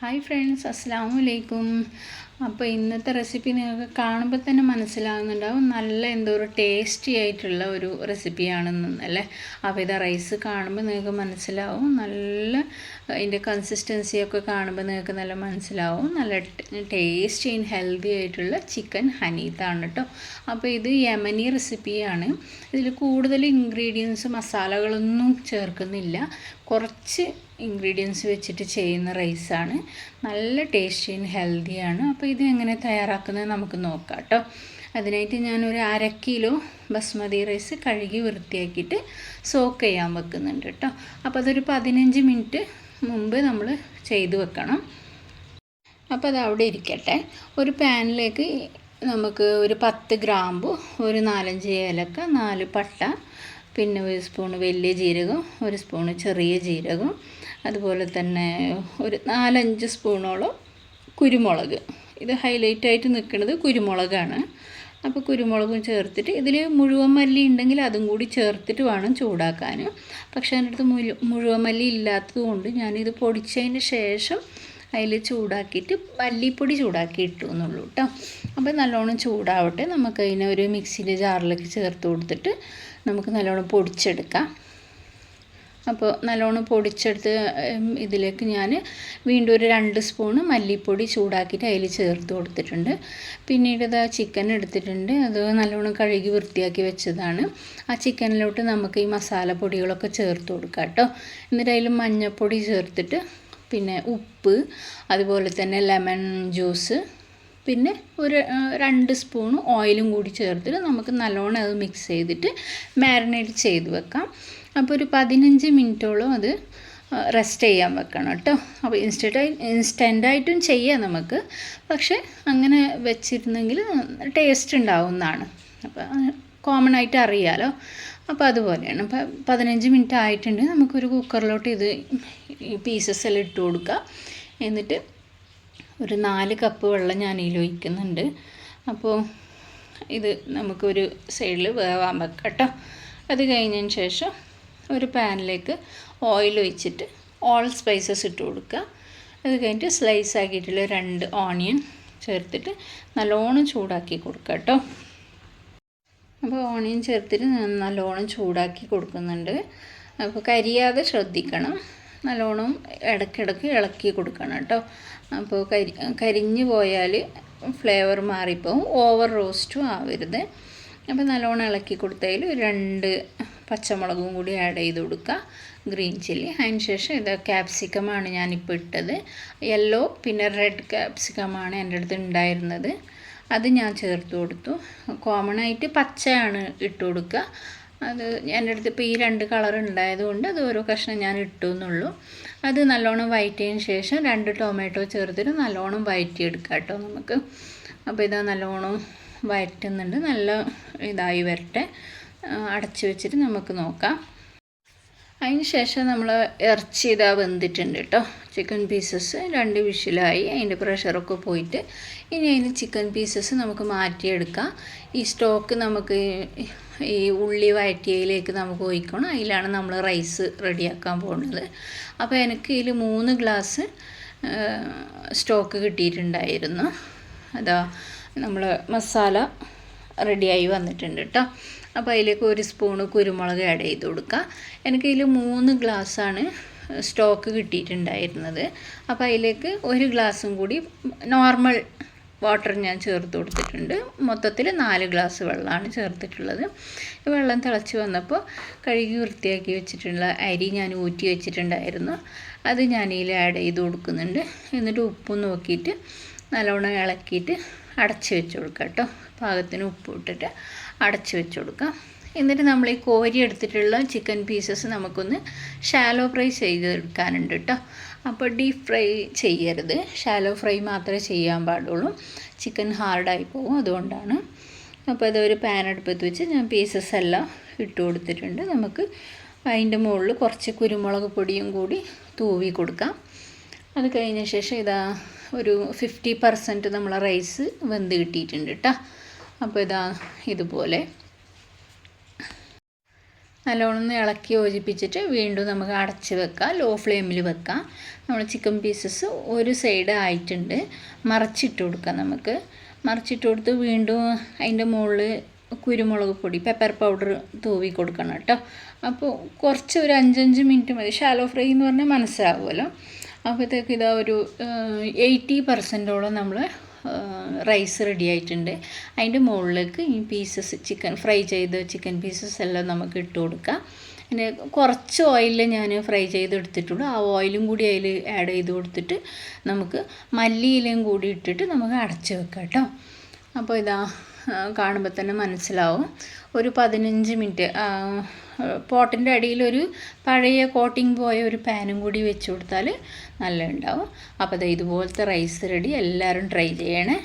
Hi friends അസ്സാം വലൈക്കും അപ്പോൾ ഇന്നത്തെ റെസിപ്പി നിങ്ങൾക്ക് കാണുമ്പോൾ തന്നെ മനസ്സിലാകുന്നുണ്ടാവും നല്ല എന്തോ ഒരു ടേസ്റ്റി ആയിട്ടുള്ള ഒരു റെസിപ്പിയാണെന്ന് അല്ലേ? അപ്പോൾ ഇത് റൈസ് കാണുമ്പോൾ നിങ്ങൾക്ക് മനസ്സിലാവും. നല്ല അതിന്റെ കൺസിസ്റ്റൻസിയൊക്കെ കാണുമ്പോൾ നിങ്ങൾക്ക് നല്ല മനസ്സിലാവും. നല്ല ടേസ്റ്റി ആൻഡ് ഹെൽത്തി ആയിട്ടുള്ള ചിക്കൻ ഹനീത്താണ് കേട്ടോ അപ്പോൾ ഇത് യമനി റെസിപ്പിയാണ് ഇതിൽ കൂടുതൽ ഇൻഗ്രീഡിയൻസ് മസാലകളൊന്നും ചേർക്കുന്നില്ല. കുറച്ച് ഇൻഗ്രീഡിയൻസ് വെച്ചിട്ട് ചെയ്യുന്ന റൈസാണ് നല്ല ടേസ്റ്റി ആൻഡ് ഹെൽത്തിയാണ് അപ്പോൾ ഇത് എങ്ങനെ തയ്യാറാക്കുന്നത് നമുക്ക് നോക്കാം കേട്ടോ അതിനായിട്ട് ഞാനൊരു അര കിലോ ബസ്മതി റൈസ് കഴുകി വൃത്തിയാക്കിയിട്ട് സോക്ക് ചെയ്യാൻ വെക്കുന്നുണ്ട് കേട്ടോ. അപ്പോൾ അതൊരു പതിനഞ്ച് മിനിറ്റ് മുമ്പ് നമ്മൾ ചെയ്തു വെക്കണം. അപ്പോൾ അത് അവിടെ ഇരിക്കട്ടെ. ഒരു പാനിലേക്ക് നമുക്ക് ഒരു പത്ത് ഗ്രാമ്പു ഒരു നാലഞ്ച് ഏലക്ക നാല് പട്ട പിന്നെ ഒരു സ്പൂണ് വലിയ ജീരകം ഒരു സ്പൂണ് ചെറിയ ജീരകം അതുപോലെ തന്നെ ഒരു നാലഞ്ച് സ്പൂണോളം കുരുമുളക്. ഇത് ഹൈലൈറ്റ് ആയിട്ട് നിൽക്കുന്നത് കുരുമുളകാണ്. അപ്പോൾ കുരുമുളകും ചേർത്തിട്ട് ഇതിൽ മുഴുവൻ മല്ലി ഉണ്ടെങ്കിൽ അതും കൂടി ചേർത്തിട്ട് വേണം ചൂടാക്കാൻ. പക്ഷേ എന്റെ അടുത്ത് മുഴുവൻ മല്ലി ഇല്ലാത്തതുകൊണ്ട് ഞാനിത് പൊടിച്ചതിന് ശേഷം അതിൽ ചൂടാക്കിയിട്ട് മല്ലിപ്പൊടി ചൂടാക്കി ഇട്ടു എന്നുള്ളൂ കേട്ടോ അപ്പോൾ നല്ലോണം ചൂടാവട്ടെ. നമുക്കതിനെ ഒരു മിക്സിന്റെ ജാറിലേക്ക് ചേർത്ത് കൊടുത്തിട്ട് നമുക്ക് നല്ലോണം പൊടിച്ചെടുക്കാം. അപ്പോൾ നല്ലോണം പൊടിച്ചെടുത്ത് ഇതിലേക്ക് ഞാൻ വീണ്ടും ഒരു രണ്ട് സ്പൂണ് മല്ലിപ്പൊടി ചൂടാക്കിയിട്ട് അതിൽ ചേർത്ത് കൊടുത്തിട്ടുണ്ട്. പിന്നീട് ഇത് ചിക്കൻ എടുത്തിട്ടുണ്ട്. അത് നല്ലോണം കഴുകി വൃത്തിയാക്കി വെച്ചതാണ്. ആ ചിക്കനിലോട്ട് നമുക്ക് ഈ മസാല പൊടികളൊക്കെ ചേർത്ത് കൊടുക്കാം കേട്ടോ. എന്നിട്ട് അതിൽ മഞ്ഞൾപ്പൊടി ചേർത്തിട്ട് പിന്നെ ഉപ്പ് അതുപോലെ തന്നെ ലെമൺ ജ്യൂസ് പിന്നെ ഒരു രണ്ട് സ്പൂൺ ഓയിലും കൂടി ചേർത്തിട്ട് നമുക്ക് നല്ലോണം അത് മിക്സ് ചെയ്തിട്ട് മാരിനേറ്റ് ചെയ്ത് വെക്കാം. അപ്പോൾ ഒരു പതിനഞ്ച് മിനിറ്റോളം അത് റെസ്റ്റ് ചെയ്യാൻ വെക്കണം കേട്ടോ. അപ്പോൾ ഇൻസ്റ്റന്റായി ഇൻസ്റ്റന്റായിട്ടും ചെയ്യാം നമുക്ക്. പക്ഷേ അങ്ങനെ വെച്ചിരുന്നെങ്കിൽ ടേസ്റ്റ് ഉണ്ടാവുന്നതാണ്. അപ്പോൾ കോമൺ ആയിട്ട് അറിയാലോ. അപ്പോൾ അതുപോലെയാണ്. അപ്പോൾ പതിനഞ്ച് മിനിറ്റ് ആയിട്ടുണ്ട്. നമുക്കൊരു കുക്കറിലോട്ട് ഇത് പീസസ് എല്ലാം ഇട്ട് കൊടുക്കുക. എന്നിട്ട് ഒരു നാല് കപ്പ് വെള്ളം ഞാൻ ഒഴിക്കുന്നുണ്ട്. അപ്പോൾ ഇത് നമുക്കൊരു സൈഡിൽ വേവാൻ വെക്കാം കേട്ടോ. അത് കഴിഞ്ഞതിന് ശേഷം ഒരു പാനിലേക്ക് ഓയിൽ ഒഴിച്ചിട്ട് ഓൾ സ്പൈസസ് ഇട്ട് കൊടുക്കുക. അത് കഴിഞ്ഞിട്ട് സ്ലൈസ് ആക്കിയിട്ടുള്ള രണ്ട് ഓണിയൻ ചേർത്തിട്ട് നല്ലോണം ചൂടാക്കി കൊടുക്കുക കേട്ടോ. അപ്പോൾ ഓണിയൻ ചേർത്തിട്ട് നല്ലോണം ചൂടാക്കി കൊടുക്കുന്നുണ്ട്. അപ്പോൾ കരിയാതെ ശ്രദ്ധിക്കണം. നല്ലോണം ഇടയ്ക്കിടയ്ക്ക് ഇളക്കി കൊടുക്കണം കേട്ടോ. അപ്പോൾ കരി കരിഞ്ഞു പോയാൽ ഫ്ലേവർ മാറിപ്പോവും. ഓവർ റോസ്റ്റും ആവരുത്. അപ്പോൾ നല്ലോണം ഇളക്കി കൊടുത്തതിൽ രണ്ട് പച്ചമുളകും കൂടി ആഡ് ചെയ്ത് കൊടുക്കുക. ഗ്രീൻ ചില്ലി അതിന് ശേഷം ഇത് ക്യാപ്സിക്കമാണ് ഞാനിപ്പോൾ ഇട്ടത്. യെല്ലോ പിന്നെ റെഡ് ക്യാപ്സിക്കമാണ് എന്റെ അടുത്ത് ഉണ്ടായിരുന്നത്. അത് ഞാൻ ചേർത്ത് കൊടുത്തു. കോമൺ ആയിട്ട് പച്ചയാണ് ഇട്ട് കൊടുക്കുക. അത് എന്റെ അടുത്ത് ഇപ്പോൾ ഈ രണ്ട് കളർ ഉണ്ടായതുകൊണ്ട് അത് ഓരോ കഷ്ണം ഞാൻ ഇട്ടു എന്നുള്ളൂ. അത് നല്ലോണം വയറ്റിയതിന് ശേഷം രണ്ട് ടൊമാറ്റോ ചേർത്തിട്ട് നല്ലോണം വയറ്റിയെടുക്കാം കേട്ടോ നമുക്ക്. അപ്പോൾ ഇതാ നല്ലോണം വയറ്റുന്നുണ്ട്. നല്ല ഇതായി വരട്ടെ. അടച്ചു വെച്ചിട്ട് നമുക്ക് നോക്കാം. അതിന് ശേഷം നമ്മൾ ഇറച്ചി ഇതാ വെന്തിട്ടുണ്ട് കേട്ടോ. ചിക്കൻ പീസസ് രണ്ട് വിഷിലായി. അതിന്റെ പ്രഷറൊക്കെ പോയിട്ട് ഇനി അതിന് ചിക്കൻ പീസസ് നമുക്ക് മാറ്റിയെടുക്കാം. ഈ സ്റ്റോക്ക് നമുക്ക് ഈ ഉള്ളി വയറ്റിയയിലേക്ക് നമുക്ക് ഒഴിക്കണം. അതിലാണ് നമ്മൾ റൈസ് റെഡിയാക്കാൻ പോകുന്നത്. അപ്പോൾ എനിക്ക് ഇതിൽ മൂന്ന് ഗ്ലാസ് സ്റ്റോക്ക് കിട്ടിയിട്ടുണ്ടായിരുന്നു. അതാ നമ്മൾ മസാല റെഡിയായി വന്നിട്ടുണ്ട് കേട്ടോ. അപ്പോൾ അതിലേക്ക് ഒരു സ്പൂണ് കുരുമുളക് ആഡ് ചെയ്ത് കൊടുക്കുക എനിക്ക് എനിക്കതിൽ മൂന്ന് ഗ്ലാസ്സാണ് സ്റ്റോക്ക് കിട്ടിയിട്ടുണ്ടായിരുന്നത്. അപ്പോൾ അതിലേക്ക് ഒരു ഗ്ലാസ്സും കൂടി നോർമൽ വാട്ടർ ഞാൻ ചേർത്ത് കൊടുത്തിട്ടുണ്ട്. മൊത്തത്തിൽ നാല് ഗ്ലാസ് വെള്ളമാണ് ചേർത്തിട്ടുള്ളത്. വെള്ളം തിളച്ച് വന്നപ്പോൾ കഴുകി വൃത്തിയാക്കി വെച്ചിട്ടുള്ള അരി ഞാൻ ഊറ്റി വെച്ചിട്ടുണ്ടായിരുന്നു. അത് ഞാൻ ഇതിൽ ആഡ് ചെയ്ത് കൊടുക്കുന്നുണ്ട്. എന്നിട്ട് ഉപ്പും നോക്കിയിട്ട് നല്ലോണം ഇളക്കിയിട്ട് അടച്ച് വെച്ച് കൊടുക്കാം കേട്ടോ. പാകത്തിന് ഉപ്പ് ഇട്ടിട്ട്. അടച്ച് വെച്ച് കൊടുക്കാം എന്നിട്ട് നമ്മൾ ഈ കോരി എടുത്തിട്ടുള്ള ചിക്കൻ പീസസ് നമുക്കൊന്ന് ഷാലോ ഫ്രൈ ചെയ്തെടുക്കാനുണ്ട് കേട്ടോ. അപ്പോൾ ഡീപ്പ് ഫ്രൈ ചെയ്യരുത്. ഷാലോ ഫ്രൈ മാത്രമേ ചെയ്യാൻ പാടുള്ളൂ. ചിക്കൻ ഹാർഡായി പോകും അതുകൊണ്ടാണ്. അപ്പോൾ അതൊരു പാൻ അടുപ്പത്ത് വെച്ച് ഞാൻ പീസസ് എല്ലാം ഇട്ട് കൊടുത്തിട്ടുണ്ട്. നമുക്ക് അതിന്റെ മുകളിൽ കുറച്ച് കുരുമുളക് പൊടിയും കൂടി തൂവി കൊടുക്കാം. അത് കഴിഞ്ഞ ശേഷം ഇതാ ഒരു ഫിഫ്റ്റി പെർസെന്റ് നമ്മളെ റൈസ് വെന്ത് കിട്ടിയിട്ടുണ്ട് കേട്ടോ. അപ്പോൾ ഇതാ ഇതുപോലെ. നല്ലോണം ഇളക്കി യോജിപ്പിച്ചിട്ട് വീണ്ടും നമുക്ക് അടച്ച് വെക്കാം. ലോ ഫ്ലെയിമിൽ വെക്കാം. നമ്മൾ ചിക്കൻ പീസസ് ഒരു സൈഡ് ആയിട്ടുണ്ട്. മറച്ചിട്ട് കൊടുക്കാം നമുക്ക്. മറിച്ചിട്ട് കൊടുത്ത് വീണ്ടും അതിന്റെ മുകളിൽ കുരുമുളക് പൊടി പെപ്പർ പൗഡർ തൂവി കൊടുക്കണം കേട്ടോ. അപ്പോൾ കുറച്ച് ഒരു അഞ്ചഞ്ച് മിനിറ്റ് മതി. ഷാലോ ഫ്രൈ എന്ന് പറഞ്ഞാൽ മനസ്സിലാവുമല്ലോ. അപ്പോഴത്തേക്ക് ഇതാ ഒരു എയ്റ്റി പെർസെന്റോളം നമ്മൾ റൈസ് റെഡി ആയിട്ടുണ്ട്. അതിന്റെ മുകളിലേക്ക് ഈ പീസസ് ചിക്കൻ ഫ്രൈ ചെയ്ത് ചിക്കൻ പീസസ് എല്ലാം നമുക്ക് ഇട്ട് കൊടുക്കാം. പിന്നെ കുറച്ച് ഓയിലിൽ ഞാൻ ഫ്രൈ ചെയ്ത് എടുത്തിട്ടുള്ളൂ. ആ ഓയിലും കൂടി അതിൽ ആഡ് ചെയ്ത് കൊടുത്തിട്ട് നമുക്ക് മല്ലിയിലയും കൂടി ഇട്ടിട്ട് നമുക്ക് അടച്ച് വെക്കാം കേട്ടോ. അപ്പോൾ ഇതാ കാണുമ്പോൾ തന്നെ മനസ്സിലാവും. ഒരു പതിനഞ്ച് മിനിറ്റ് പോട്ടിന്റെ ഒരു പഴയ കോട്ടിങ് പോയ ഒരു പാനും കൂടി വെച്ച് കൊടുത്താൽ നല്ല ഉണ്ടാവും അപ്പോൾ ഇതുപോലത്തെ റൈസ് റെഡി. എല്ലാവരും ട്രൈ ചെയ്യണേ.